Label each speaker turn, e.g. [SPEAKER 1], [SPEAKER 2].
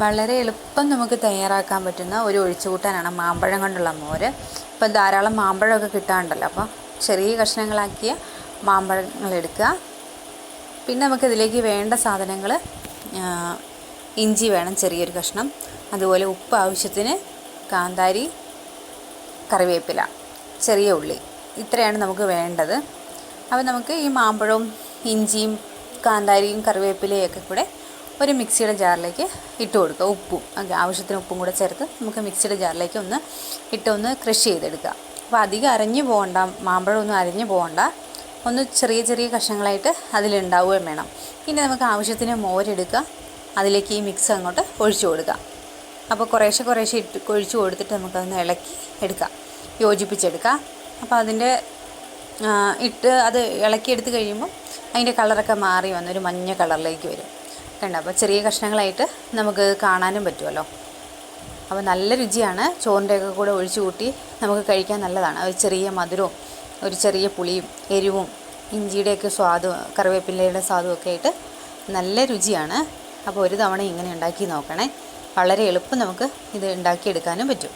[SPEAKER 1] വളരെ എളുപ്പം നമുക്ക് തയ്യാറാക്കാൻ പറ്റുന്ന ഒരു ഒഴിച്ചുകൂട്ടാനാണ് മാമ്പഴം കൊണ്ടുള്ള മോര്. ഇപ്പം ധാരാളം മാമ്പഴമൊക്കെ കിട്ടാറുണ്ടല്ലോ. അപ്പോൾ ചെറിയ കഷ്ണങ്ങളാക്കിയ മാമ്പഴങ്ങൾ എടുക്കുക. പിന്നെ നമുക്ക് ഇതിലേക്ക് വേണ്ട സാധനങ്ങൾ ഇഞ്ചി വേണം ചെറിയൊരു കഷ്ണം. അതുപോലെ ഉപ്പ് ആവശ്യത്തിന് കാന്താരി കറിവേപ്പില ചെറിയ ഉള്ളി. ഇത്രയാണ് നമുക്ക് വേണ്ടത്. അപ്പോൾ നമുക്ക് ഈ മാമ്പഴവും ഇഞ്ചിയും കാന്താരിയും കറിവേപ്പിലയും ഒക്കെ കൂടെ ഒരു മിക്സിയുടെ ജാറിലേക്ക് ഇട്ട് കൊടുക്കുക. ഉപ്പും ആവശ്യത്തിന് ഉപ്പും കൂടെ ചേർത്ത് നമുക്ക് മിക്സിയുടെ ജാറിലേക്ക് ഒന്ന് ഇട്ട് ഒന്ന് ക്രഷ് ചെയ്തെടുക്കുക. അപ്പോൾ അധികം അരഞ്ഞു പോകണ്ട മാമ്പഴം ഒന്നും അരഞ്ഞു പോകണ്ട. ഒന്ന് ചെറിയ ചെറിയ കഷ്ണങ്ങളായിട്ട് അതിലുണ്ടാവുകയും വേണം. പിന്നെ നമുക്ക് ആവശ്യത്തിന് മോരെടുക്കുക അതിലേക്ക് ഈ മിക്സ് അങ്ങോട്ട് ഒഴിച്ചു കൊടുക്കുക. അപ്പോൾ കുറേശ്ശെ കുറേശ്ശെ ഇട്ട് ഒഴിച്ചു കൊടുത്തിട്ട് നമുക്കതൊന്ന് ഇളക്കി എടുക്കാം. യോജിപ്പിച്ചെടുക്കാം. അപ്പോൾ അതിന്റെ ഇട്ട് അത് ഇളക്കിയെടുത്ത് കഴിയുമ്പോൾ അതിന്റെ കളറൊക്കെ മാറി വന്നൊരു മഞ്ഞ കളറിലേക്ക് വരും. കണ്ടോ അപ്പോൾ ചെറിയ കഷ്ണങ്ങളായിട്ട് നമുക്ക് കാണാനും പറ്റുമല്ലോ അപ്പോൾ നല്ല രുചിയാണ്. ചോറിന്റെയൊക്കെ കൂടെ ഒഴിച്ചു കൂട്ടി നമുക്ക് കഴിക്കാൻ നല്ലതാണ്. ഒരു ചെറിയ മധുരവും ഒരു ചെറിയ പുളിയും എരിവും ഇഞ്ചിയുടെയൊക്കെ സ്വാദും കറിവേപ്പിലയുടെ സ്വാദും ഒക്കെ ആയിട്ട് നല്ല രുചിയാണ്. അപ്പോൾ ഒരു തവണ ഇങ്ങനെ ഉണ്ടാക്കി നോക്കണേ. വളരെ എളുപ്പം നമുക്ക് ഇത് ഉണ്ടാക്കിയെടുക്കാനും പറ്റും.